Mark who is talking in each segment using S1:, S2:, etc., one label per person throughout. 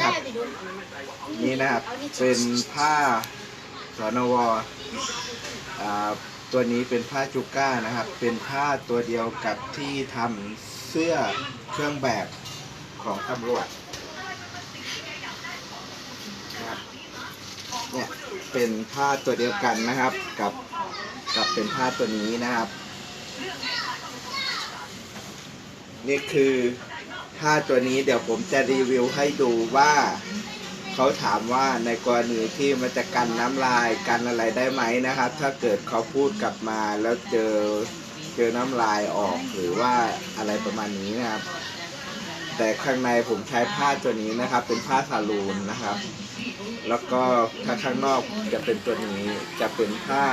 S1: ครับนี่นะครับเป็นผ้าสนวอ่าตัวนี้เป็นผ้าจูก้านะครับ เป็นผ้าตัวเดียวกับที่ทำเสื้อเครื่องแบบของตำรวจนะครับเนี่ยเป็นผ้าตัวเดียวกันนะครับกับกับเป็นผ้าตัวนี้นะครับ นี่คือ ผ้าตัวนี้เดี๋ยวผมจะรีวิวให้ดูว่าเขาถามว่าในกรณีที่มันจะกันน้ำลายกันอะไรได้ไหมนะครับ ถ้าเกิดเขาพูดกลับมาแล้วเจอเจอน้ำลายออกหรือว่าอะไรประมาณนี้นะครับ แต่ข้างในผมใช้ผ้าตัวนี้นะครับ เป็นผ้าซาลูนนะครับ แล้วก็ถ้าข้างนอกจะเป็นตัวนี้จะเป็นผ้า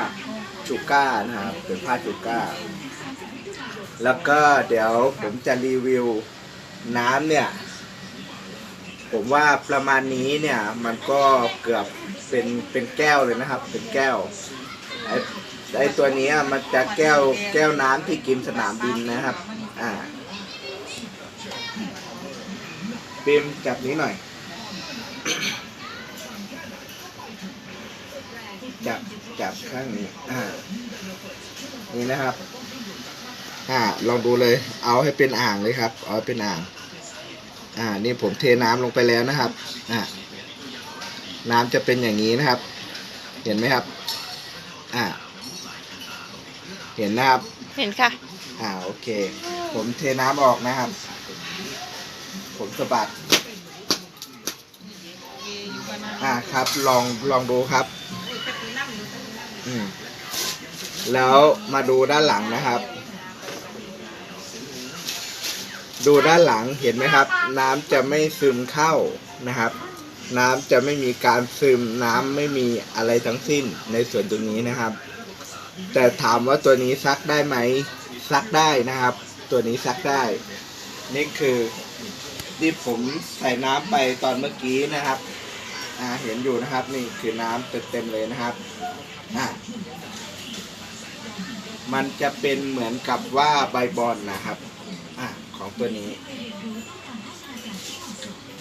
S1: จูก้านะครับเป็นผ้าจูก้า แล้วก็เดี๋ยวผมจะรีวิว น้ำเนี่ย ผมว่าประมาณนี้เนี่ยมันก็เกือบเป็นเป็นแก้วเลยนะครับ เป็นแก้วไอ้ไอ้ตัวนี้มันจะแก้วแก้วน้ำที่กินสนามบินนะครับ อ่าปิมจับนี้หน่อยจับจับข้างนี้อ่านี่นะครับ อ่าลองดูเลย เอาให้เป็นอ่างเลยครับ เอาให้เป็นอ่าง อ่า นี่ผมเทน้ำลงไปแล้วนะครับ อ่าน้ำจะเป็นอย่างนี้นะครับ เห็นไหมครับ อ่า เห็นนะครับ
S2: เห็นค่ะ
S1: อ่า โอเค ผมเทน้ำออกนะครับ ผมสะบัด อ่า ครับ ลอง ลองดูครับ อืมแล้วมาดูด้านหลังนะครับ ดูด้านหลังเห็นไหมครับ น้ำจะไม่ซึมเข้านะครับ น้ำจะไม่มีการซึมน้ำไม่มีอะไรทั้งสิ้นในส่วนตรงนี้นะครับ แต่ถามว่าตัวนี้ซักได้ไหมซักได้นะครับ ตัวนี้ซักได้ นี่คือที่ผมใส่น้ำไปตอนเมื่อกี้นะครับอ่าเห็นอยู่นะครับ นี่คือน้ำเต็มๆเลยนะครับอ่ามันจะเป็นเหมือนกับว่าใบบอลนะครับ ของตัวนี้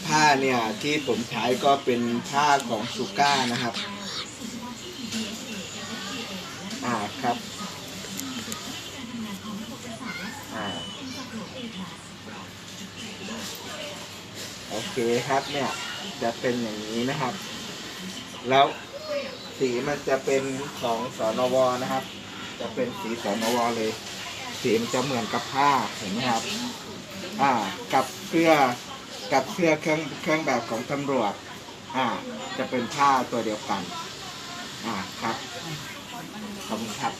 S1: ผ้าเนี่ยที่ผมใช้ก็เป็นผ้าของซูก้านะครับ อ่าครับ อ่าโอเคครับเนี่ยจะเป็นอย่างนี้นะครับ แล้วสีมันจะเป็นของสอนวนะครับ จะเป็นสีสอนวเลย สีมันจะเหมือนกับผ้าเห็นไหมครับ อ่า กับเสื้อ กับเสื้อเครื่องเครื่องแบบของตำรวจ อ่า จะเป็นผ้าตัวเดียวกัน อ่า ครับ ขอบคุณครับ